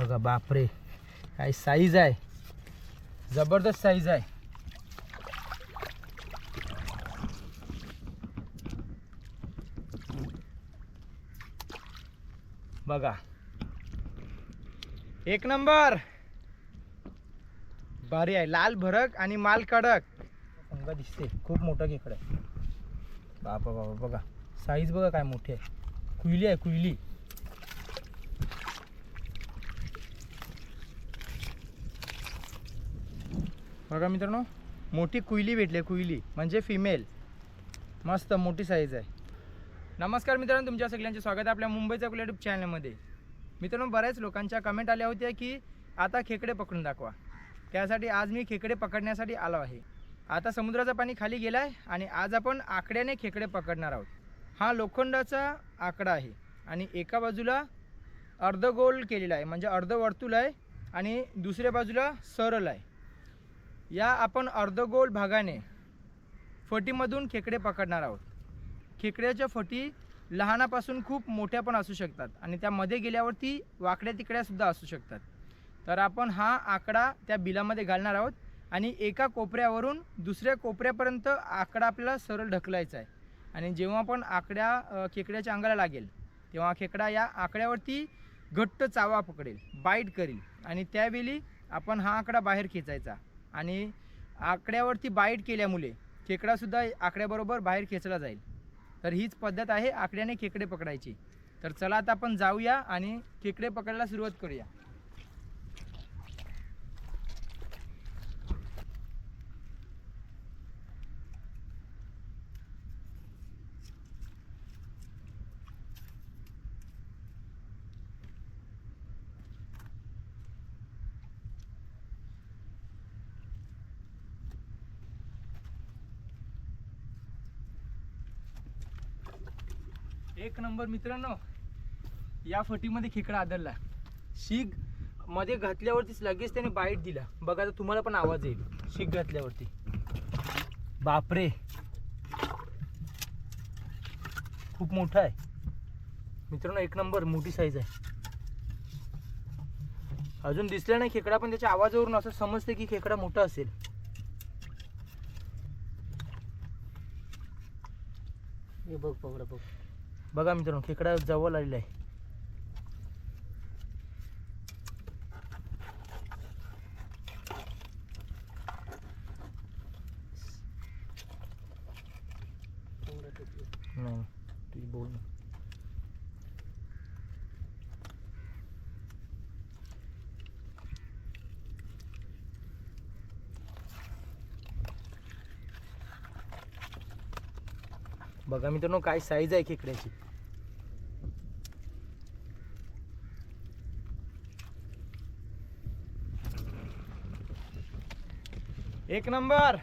बघा बापरे. काय साईज आहे. जबरदस्त साईज आहे. बघा. एक नंबर. भारी आहे. लाल भरक आणि माल कडक. अंगा दिसते. खूप मोठं खेकडं आहे बापा बाबा बघा. साईज बघा काय मोठी. आहे कुईली आहे कुईली बघा मित्रांनो मोठी कुईली भेटली कुईली म्हणजे फिमेल मस्त मोठी साईज आहे. नमस्कार मित्रांनो तुमच्या सगळ्यांचे स्वागत आहे आपल्या मुंबईच्या आपल्या युट्यूब चॅनलमध्ये मित्रांनो बऱ्याच लोकांच्या कमेंट आल्या होत्या की आता खेकडे पकडून दाखवा. त्यासाठी आज मी खेकडे पकडण्यासाठी आलो आहे. आता समुद्राचं पाणी खाली गेलं आहे आणि आज आपण आकड्याने खेकडे पकडणार आहोत. हा लोखंडाचा आकडा आहे आणि एका बाजूला अर्धगोल केलेला आहे म्हणजे अर्धवर्तुळ आहे आणि दुसऱ्या बाजूला सरल आहे. या आपण अर्धगोल भागाने फटीमधून खेकडे पकडणार आहोत. खेकड्याच्या फटी लहानापासून खूप मोठ्या पण असू शकतात आणि त्यामध्ये गेल्यावरती वाकड्या तिकड्यासुद्धा असू शकतात. तर आपण हा आकडा त्या बिलामध्ये घालणार आहोत आणि एका कोपऱ्यावरून दुसऱ्या कोपऱ्यापर्यंत आकडा आपल्याला सरळ ढकलायचा आहे. आणि जेव्हा पण आकड्या खेकड्याच्या अंगाला लागेल तेव्हा खेकडा या आकड्यावरती घट्ट चावा पकडेल बाईट करेल आणि त्यावेळी आपण हा आकडा बाहेर खेचायचा. आणि आकड्यावरती बाईट केल्यामुळे खेकडासुद्धा आकड्याबरोबर बाहेर खेचला जाईल. तर हीच पद्धत आहे आकड्याने खेकडे पकडायची. तर चला आता आपण जाऊया आणि खेकडे पकडायला सुरुवात करूया. एक नंबर मित्रांनो या फटीमध्ये खेकडा आदरला. शीगमध्ये घातल्यावरतीच लगेच त्याने बाईट दिला. बघा तर तुम्हाला पण आवाज येईल. शीग घातल्यावरती. बापरे. खूप मोठा आहे. मित्रांनो एक नंबर मोठी साईज आहे. अजून दिसला नाही खेकडा पण त्याच्या आवाजावरून असं समजते की खेकडा मोठा असेल. हे बघ बघ बघ बघा मित्रांनो खेकडा जवळ आलेला आहे पकडा टोपली. नाही तुझी बोल ना. बघा मित्रांनो काय साईज आहे खेकड्याची. एक नंबर.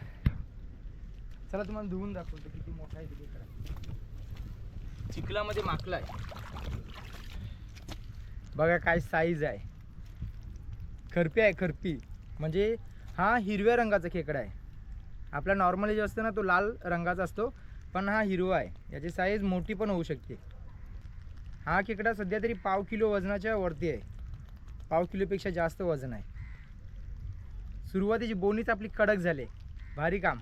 चला तुम्हाला धुवून दाखवतो किती मोठा आहे खेकडा. चिखलामध्ये आहे. बघा काय साईज आहे. खरपी आहे खरपी. म्हणजे हा हिरव्या रंगाचा खेकडा आहे. आपला नॉर्मली जो असतो ना तो लाल रंगाचा असतो. पण हा हिरवा आहे. याची साईज मोठी पण होऊ शकते. हा खेकडा सध्या तरी पाव किलो वजनाच्या वरती आहे. पाव किलोपेक्षा जास्त वजन आहे. सुरुवातीची बोनीच आपली कडक झाले. भारी काम.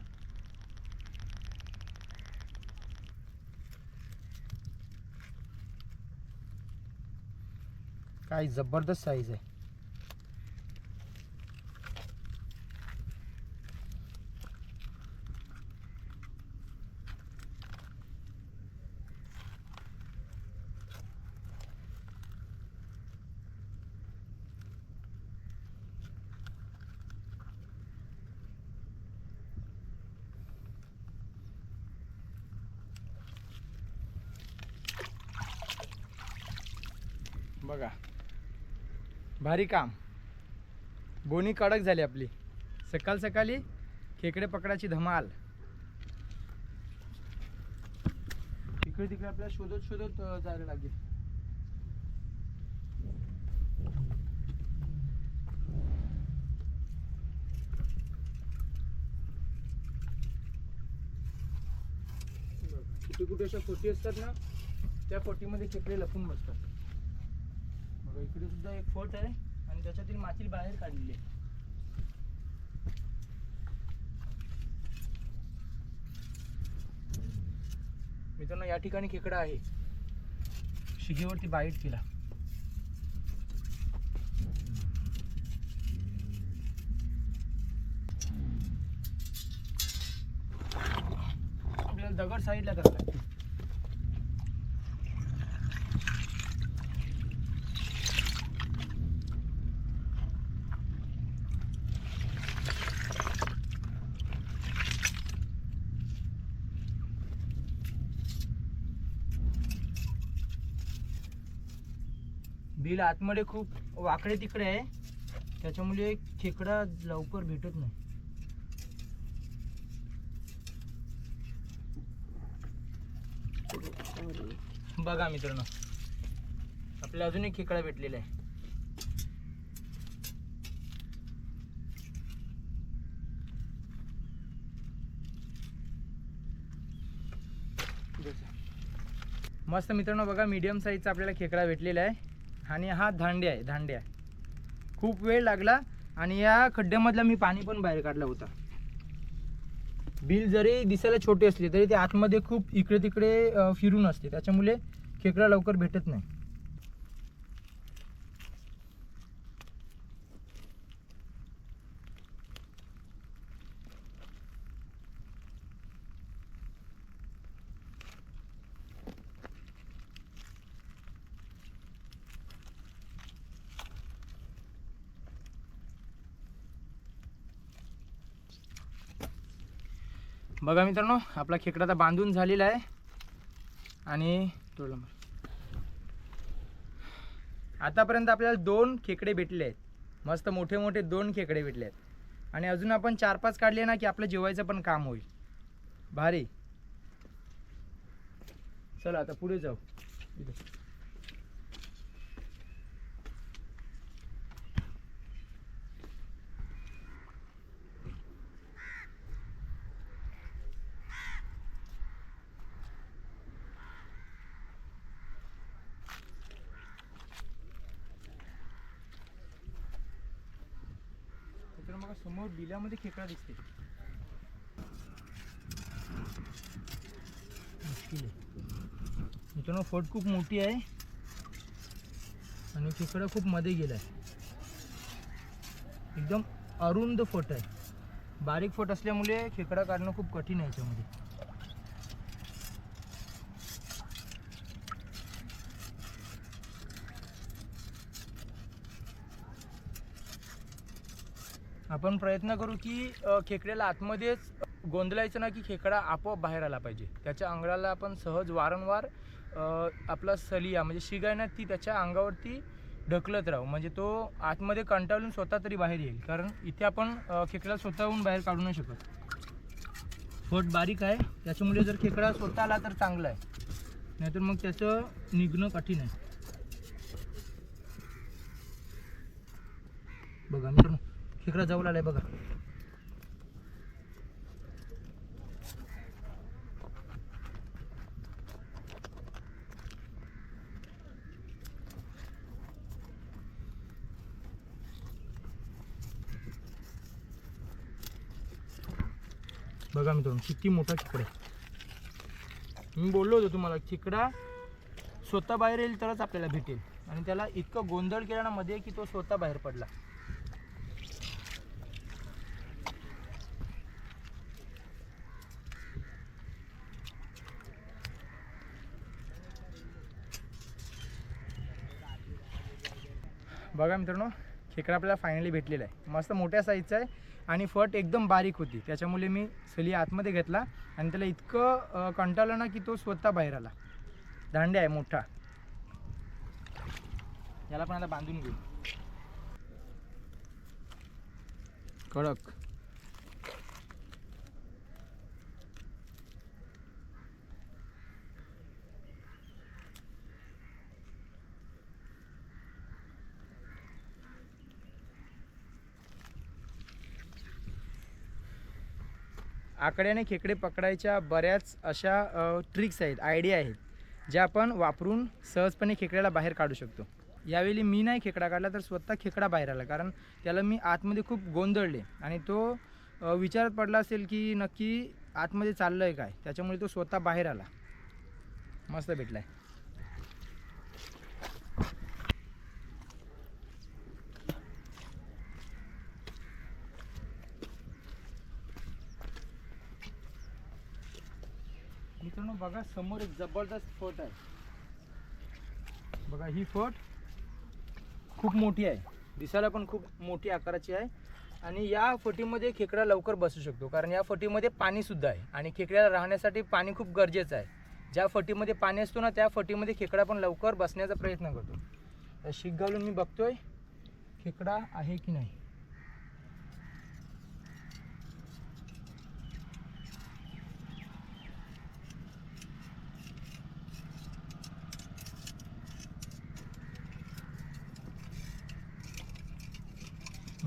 काय जबरदस्त साईज आहे. बघा. भारी काम. बोनी कडक झाली आपली. सकाळ सकाळी खेकडे पकडाची धमाल. इकडे तिकडे आपल्याला शोधत शोधत जायला लागेल. कुठे कुठे अशा फोटी असतात ना त्या फोटीमध्ये खेकडे लपून बसतात. बघा इकडे सुद्धा एक फोट आहे आणि त्याच्यातील माती बाहेर काढलेली आहे. मित्रांनो या ठिकाणी खेकडा आहे. शिगेवरती बाईट केला. आपल्याला दगड साईडला करायला बिल आतमध्ये खूप वाकडे तिकडे आहे. त्याच्यामुळे खेकडा लवकर भेटत नाही. बघा मित्रांनो आपल्याला अजून एक खेकडा भेटलेला आहे. मस्त मित्रांनो बघा मीडियम साईजचा आपल्याला खेकडा भेटलेला आहे. आणि हा धांडे आहे धांड्या खूप वेळ लागला आणि या खड्ड्यामधला मी पाणी पण बाहेर काढला होता. बिल जरी दिसायला छोटे असले तरी ते आतमध्ये खूप इकडे तिकडे फिरून असते. त्याच्यामुळे खेकडा लवकर भेटत नाही. बघा मित्रांनो आपला खेकडा आता बांधून झालेला आहे. आणि तोडला आतापर्यंत आपल्याला दोन खेकडे भेटले आहेत. मस्त मोठे मोठे दोन खेकडे भेटले आहेत. आणि अजून आपण चार पाच काढले ना की आपलं जेवायचं पण काम होईल. भारी. चला आता पुढे जाऊ. इथे. मित्रांनो समोर बिलामध्ये खेकडा दिसते. मुश्किल आहे. मित्रांनो फट खूप मोठी आहे. आणि खेकडा खूप मध्ये गेलाय. एकदम अरुंद फट आहे. बारीक फट असल्यामुळे खेकडा काढणं खूप कठीण आहे याच्यामध्ये. आपण प्रयत्न करू की अ, खेकड्याला आतमध्येच गोंधळायचं ना की खेकडा आपोआप बाहेर आला पाहिजे. त्याच्या अंगाला आपण सहज वारंवार अ, आपला सलिया म्हणजे शिगायना ती त्याच्या अंगावरती ढकलत राहू. म्हणजे तो आतमध्ये कंटाळून स्वतः तरी बाहेर येईल. कारण इथे आपण अ, खेकडा स्वतःहून बाहेर काढू नाही शकत. फट बारीक आहे. त्याच्यामुळे जर खेकडा स्वतः आला तर चांगला आहे. नाहीतर मग त्याचं निघणं कठीण आहे. बघा मित्रांनो. खेकडा जवळ आलाय बघा. बघा मित्रांनो किती मोठा खेकडा आहे. मी बोललो होतो तुम्हाला खेकडा स्वतः बाहेर येईल तरच आपल्याला भेटेल. आणि त्याला इतकं गोंधळ केला ना मध्ये की तो स्वतः बाहेर पडला. बघा मित्रांनो खेकडा आपल्याला फायनली भेटलेला आहे. मस्त मोठ्या साईजचा आहे आणि फट एकदम बारीक होती. त्याच्यामुळे मी सली आतमध्ये घेतला आणि त्याला इतकं कंटाळलं ना की तो स्वतः बाहेर आला. दांड्या आहे मोठा. याला पण आता बांधून घेऊ. कडक. आकड्याने खेकडे पकडायच्या बऱ्याच अशा ट्रिक्स आहेत आयडिया आहेत ज्या आपण वापरून सहजपणे खेकड्याला बाहेर काढू शकतो. यावेळी मी नाही खेकडा काढला तर स्वतः खेकडा बाहेर आला कारण त्याला मी आतमध्ये खूप गोंधळले आणि तो विचारात पडला असेल की नक्की आतमध्ये चाललं आहे काय? त्याच्यामुळे तो स्वतः बाहेर आला. मस्त भेटला आहे बघा समोर एक जबरदस्त फट आहे. बघा ही फट खूप मोठी आहे. दिसायला पण खूप मोठी आकाराची आहे. आणि या फटीमध्ये खेकडा लवकर बसू शकतो कारण या फटीमध्ये पाणीसुद्धा आहे. आणि खेकड्याला राहण्यासाठी पाणी खूप गरजेचं आहे. ज्या फटीमध्ये पाणी असतो ना त्या फटीमध्ये खेकडा पण लवकर बसण्याचा प्रयत्न करतो. तर शीक घालून मी बघतोय खेकडा आहे की नाही.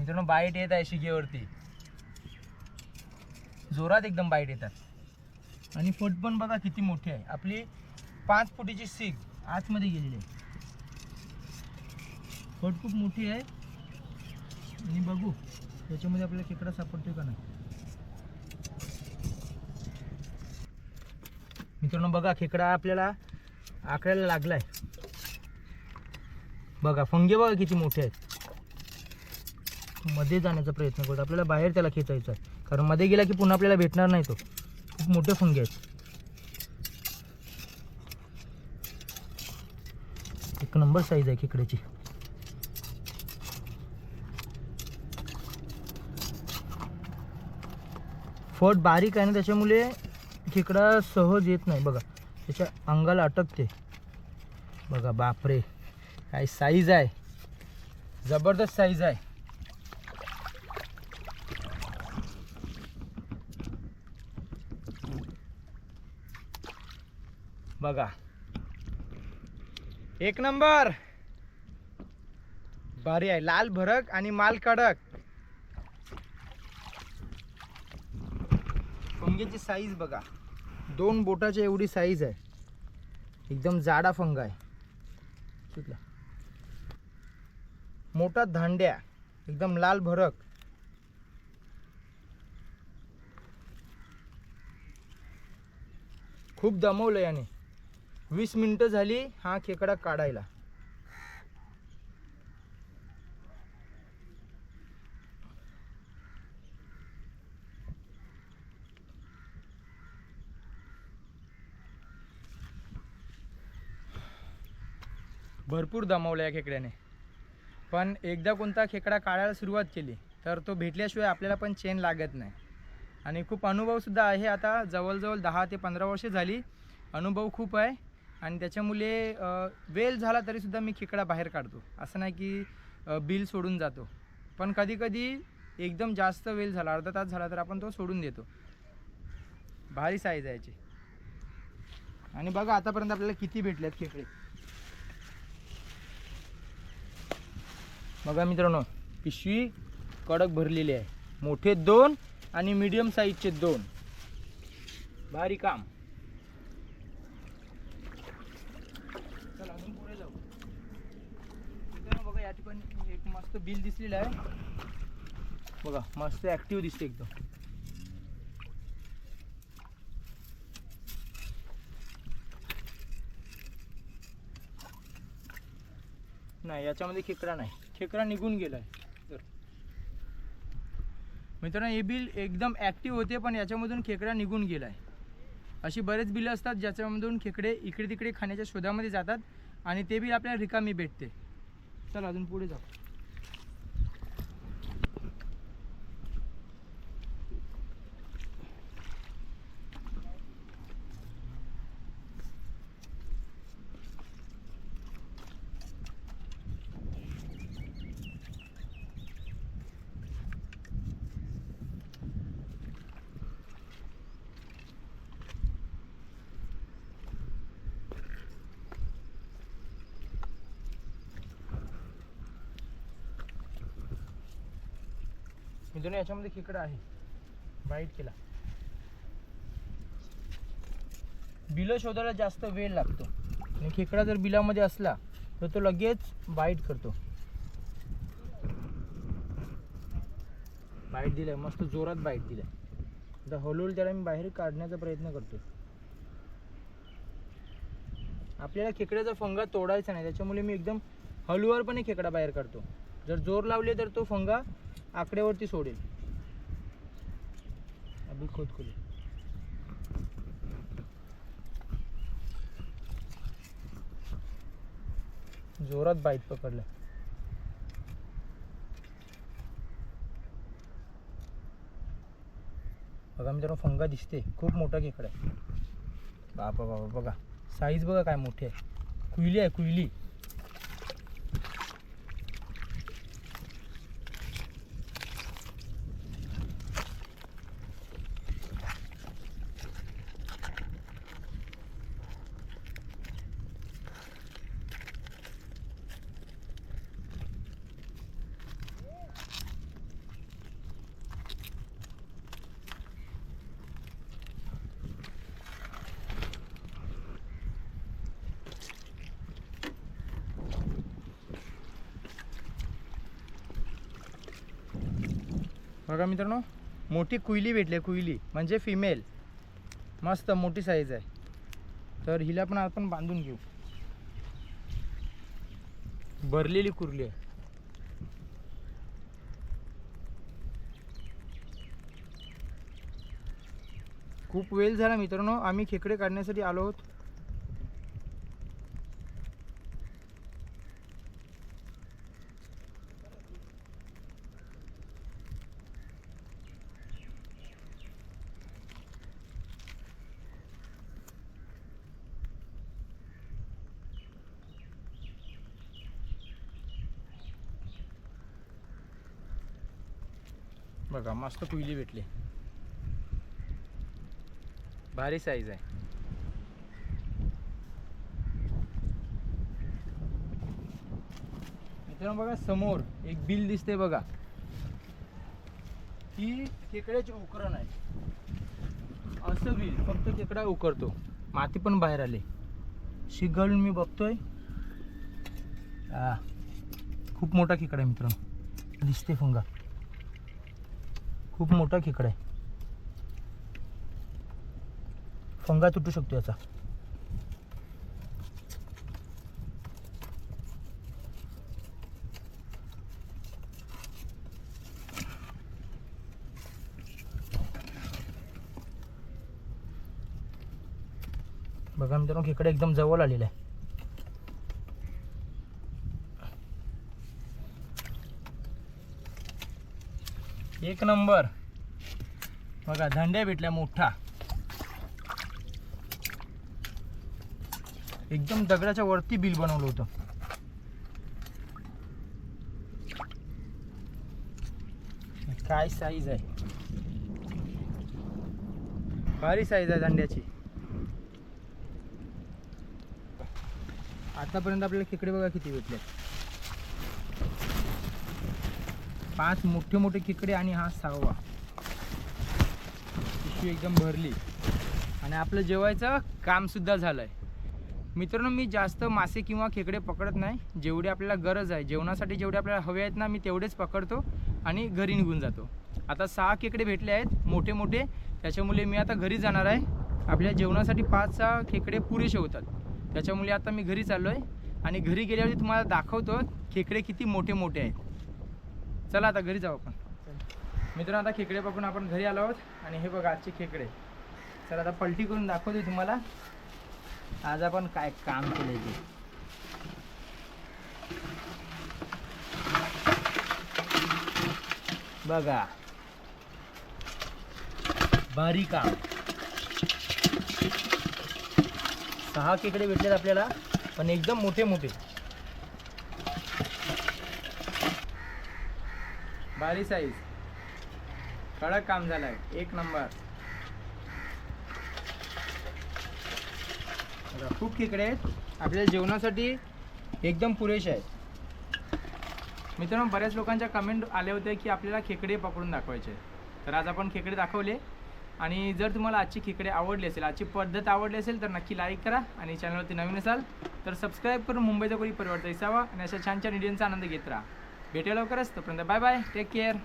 मित्रांनो बाईट येत आहे शिगेवरती. जोरात एकदम बाईट येतात. आणि फूट पण बघा किती मोठी आहे. आपली पाच फुटीची सीग आतमध्ये गेलेली आहे. फट खूप मोठी आहे. आणि बघू त्याच्यामध्ये आपल्याला खेकडा सापडतोय का नाही. मित्रांनो बघा खेकडा आपल्याला आकड्याला लागलाय. बघा फंगे बघा किती मोठे आहेत. मध्ये जाण्याचा प्रयत्न करतो. आपल्याला बाहेर त्याला खेचायचा आहे. कारण मध्ये गेला की पुन्हा आपल्याला भेटणार नाही तो. खूप मोठे फंगे आहेत. एक नंबर साईज आहे खेकड्याची. फट बारीक आहे ना त्याच्यामुळे खेकडा सहज येत नाही. बघा त्याच्या अंगाला अटकते. बघा बापरे. काय साईज आहे. जबरदस्त साईज आहे. बघा. एक नंबर. भारी आहे. लाल भरक आणि माल कडक. फंगेची साईज बघा. दोन बोटाची एवढी साईज आहे. एकदम जाडा फंगा आहे. सुटला मोठा धांड्या. एकदम लाल भरक. खूप दमवलं याने. वीस मिनटं झाली हा खेकडा काढायला. भरपूर दमावला या खेकड्याने. पण एकदा कोणता खेकडा काढायला सुरुवात केली तर तो भेटल्याशिवाय आपल्याला पण चेन लागत नाही. आणि खूप अनुभवसुद्धा आहे आता जवळजवळ दहा ते पंधरा वर्षे झाली. अनुभव खूप आहे. आणि त्याच्यामुळे वेल वेळ झाला तरीसुद्धा मी खेकडा बाहेर काढतो. असं नाही की बिल सोडून जातो. पण कधीकधी एकदम जास्त वेळ झाला अर्धा तास झाला तर आपण तो सोडून देतो. भारी साईज आहे याची. आणि बघा आतापर्यंत आपल्याला किती भेटलेत खेकडे. बघा मित्रांनो पिशवी कडक भरलेली आहे. मोठे दोन आणि मीडियम साईजचे दोन. भारी काम चला अजून पुढे जाऊ मित्रांनो बघा या ठिकाणी एक मस्त बिल दिसलेलं आहे. बघा मस्त ॲक्टिव्ह दिसते एकदम. नाही याच्यामध्ये खेकडा नाही. खेकडा निघून गेलाय. तर मित्रांनो हे बिल एकदम ॲक्टिव्ह होते पण याच्यामधून खेकडा निघून गेलाय. अशी बरेच बिलं असतात ज्याच्यामधून खेकडे इकडे तिकडे खाण्याच्या शोधामध्ये जातात आणि ते बिल आपल्याला रिकामी भेटते. चल अजून पुढे जाऊ. मित्रांनो याच्यामध्ये खेकडा आहे. बाईट केला. बिलं शोधायला जास्त वेळ लागतो. आणि खेकडा जर बिलामध्ये असला तर तो लगेच बाईट करतो. बाईट दिलाय मस्त जोरात बाईट दिलाय. आता हळूहळू त्याला मी बाहेर काढण्याचा प्रयत्न करतो. आपल्याला खेकड्याचा फंगा तोडायचा नाही त्याच्यामुळे मी एकदम हळूवारपणे खेकडा बाहेर काढतो. जर जोर लावले तर तो फंगा आकड्यावरती सोडेल. अभी खोद खोली जोरात बाईट पकडलं. बघा मित्रांनो फंगा दिसते. खूप मोठा खेकडा आहे. बापा बाबा बघा. साईज बघा काय मोठी आहे. कुईली आहे कुईली बघा मित्रांनो मोठी कुईली भेटली कुईली म्हणजे फिमेल मस्त मोठी साईज आहे. तर हिला पण आपण बांधून घेऊ. भरलेली कुर्ली आहे. खूप वेळ झाला मित्रांनो आम्ही खेकडे काढण्यासाठी आलो आहोत. बघा मस्त कुईली भेटली. भारी साईज आहे. मित्रांनो बघा समोर एक बिल दिसते बघा. ही खेकड्याची उकरण आहे. असं बिल फक्त खेकडा उकरतो. माती पण बाहेर आली. शिगळून मी बघतोय. खूप मोठा खेकडा आहे मित्रांनो. दिसते फुंगा. खूप मोठा खेकडा आहे. फंगा तुटू शकतो याचा. बघा मित्रांनो खेकडा एकदम जवळ आलेला आहे. एक नंबर. बघा धंड्या भेटल्या मोठा. एकदम दगडाच्या वरती बिल बनवलं होतं. काय साईज आहे? भारी साईज आहे दांड्याची आतापर्यंत आपल्याला खेकडे बघा किती भेटले पाच मोठे मोठे खेकडे आणि हा सहावा. पिशवी एकदम भरली. आणि आपलं जेवायचं कामसुद्धा झालं झालंय. मित्रांनो मी जास्त मासे किंवा खेकडे पकडत नाही. जेवढी आपल्याला गरज आहे जेवणासाठी जेवढे आपल्याला हवे आहेत ना मी तेवढेच पकडतो आणि घरी निघून जातो. आता सहा खेकडे भेटले आहेत मोठे मोठे. त्याच्यामुळे मी आता घरी जाणार आहे. आपल्या जेवणासाठी पाच सहा खेकडे पुरेसे होतात. त्याच्यामुळे आता मी घरी चाललो आहे आणि घरी गेल्यावरती तुम्हाला दाखवतो खेकडे किती मोठे मोठे आहेत. चला आता घरी जाऊ आपण. मित्रांनो आता खेकडे पकडून आपण घरी आलो आहोत. आणि हे बघा आजचे खेकडे. चला आता पलटी करून दाखवते तुम्हाला. आज आपण काय काम केलं ते. बघा. भारी काम सहा खेकडे भेटलेत आपल्याला पण एकदम मोठे मोठे भारी साईज कडक काम झालंय. एक नंबर खूप खेकडे आहेत. आपल्या जेवणासाठी एकदम पुरेसे आहेत. मित्रांनो बऱ्याच लोकांच्या कमेंट आले होते की आपल्याला खेकडे पकडून दाखवायचे तर आज आपण खेकडे दाखवले. आणि जर तुम्हाला आजची खेकडे आवडली असेल आजची पद्धत आवडली असेल तर नक्की लाईक करा आणि चॅनलवरती नवीन असाल तर सबस्क्राईब करून मुंबईचा कोणी परिवर्तन असावा आणि अशा छान छान व्हिडिओचा आनंद घेत राहा. भेटेल लवकरच. तोपर्यंत बाय बाय. Take care